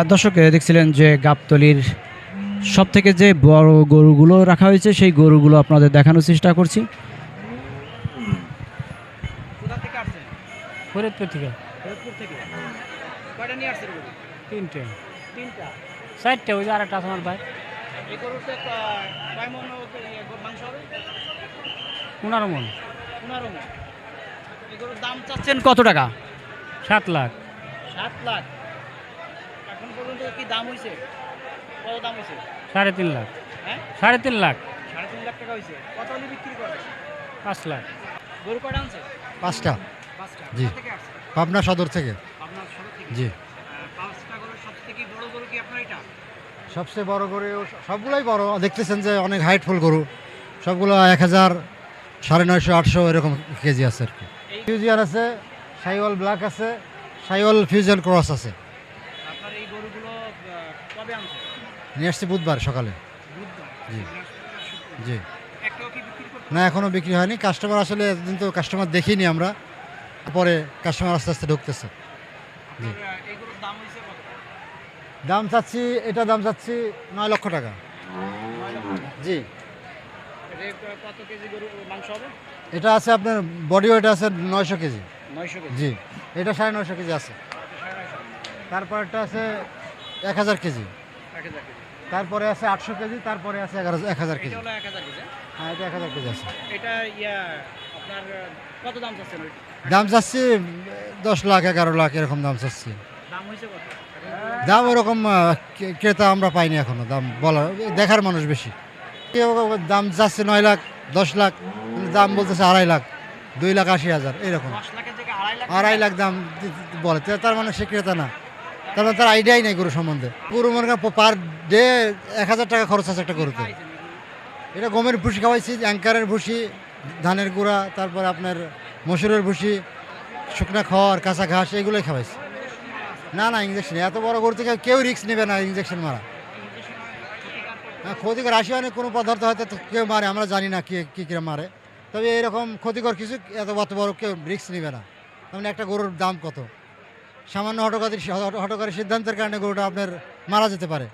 আর দর্শক দেখছিলেন যে গাবতলির সব থেকে যে বড় গরুগুলো রাখা হয়েছে সেই গরুগুলো আপনাদের দেখানোর চেষ্টা করছি। ফরিদপুর থেকে। কয়টা নিয়ে আসছে তিনটে। তিনটা? চারটে ওই যে আর একটা আছে আমার ভাই। এই গরুতে কয় মন মাংস হবে? পনেরো মন। পনেরো মন। এই গরুর দাম চাচ্ছেন কত টাকা? সাত লাখ। সাত লাখ। পর্যন্ত কি দাম হয়েছে কত দাম হয়েছে সাড়ে তিন লাখ। হ্যাঁ? সাড়ে তিন লাখ। সাড়ে তিন লাখ টাকা হয়েছে কত হলে বিক্রি করবে পাঁচ লাখ। গরু আনছে? পাঁচটা। পাঁচটা। জি। পাবনা সদর থেকে। আপনার ষোলো থেকে? জি। আহ, পাঁচটা গরুর সব বড় গরু কি আপনার এটা? সবচেয়ে বড় গরু সবগুলোই বড়। দেখতেছেন যে অনেক হাইটফুল গরু। সবগুলো এক হাজার সাড়ে নয়শো আটশো এরকম কেজি আছে আর কি। ফিউজিয়ান আছে সাইওয়াল ব্ল্যাক আছে সাইওয়াল ফিউজিয়ান ক্রস আছে। গরুগুলো কবে আনছে? নিয়ে আসছি বুধবার সকালে। জি। জি। না এখনও বিক্রি হয়নি। কাস্টমার আসলে এতদিন তো কাস্টমার দেখিনি আমরা। পরে কাস্টমার আস্তে আস্তে ঢুকতেছে। গরুর দাম চাচ্ছি এটা দাম চাচ্ছি নয় লক্ষ টাকা। জি। এটা আছে আপনার বডি ওয়েট আছে নয়শো কেজি। নয়শো কেজি। জি। এটা সাড়ে নয়শো কেজি আছে। তারপরটা আছে এক হাজার কেজি। তারপরে আছে আটশো কেজি তারপরে আছে এগারো এক হাজার কেজি। হ্যাঁ এটা এক হাজার কেজি আছে। এটা ইয়া আপনার কত দাম চাচ্ছেন দাম চাচ্ছি দশ লাখ এগারো লাখ এরকম দাম চাচ্ছি। দাম হয়েছে কত? দাম ওরকম ক্রেতা আমরা পাইনি এখনও দাম বলার দেখার মানুষ বেশি। দাম যাচ্ছে নয় লাখ দশ লাখ দাম বলতেছে আড়াই লাখ দুই লাখ আশি হাজার এরকম। আড়াই লাখ দাম বলে তার মানে সে ক্রেতা না। মানে তার আইডিয়াই নেই গরু সম্বন্ধে। গরু মনে পার ডে এক হাজার টাকা খরচ আছে একটা গরুতে। এটা গমের ভুসি খাওয়াইছি, অ্যাঙ্কারের ভুসি, ধানের গুঁড়া, তারপর আপনার মসুরের ভুসি, শুকনা খড়, কাঁচা ঘাস, এগুলোই খাওয়াইছি। না না ইঞ্জেকশন এত বড় গরু থেকে কেউ রিস্ক নেবে না ইঞ্জেকশন মারা। হ্যাঁ ক্ষতিকর অনেক, কোনো পদার্থ হয়তো কেউ মারে, আমরা জানি না কে, কী করে মারে। তবে এরকম ক্ষতিকর কিছু এত অত বড় কেউ রিস্ক নেবে না। তেমন একটা গরুর দাম কত? সামান্য হটকারী হটকারী সিদ্ধান্তের কারণে গরুটা আপনার মারা যেতে পারে।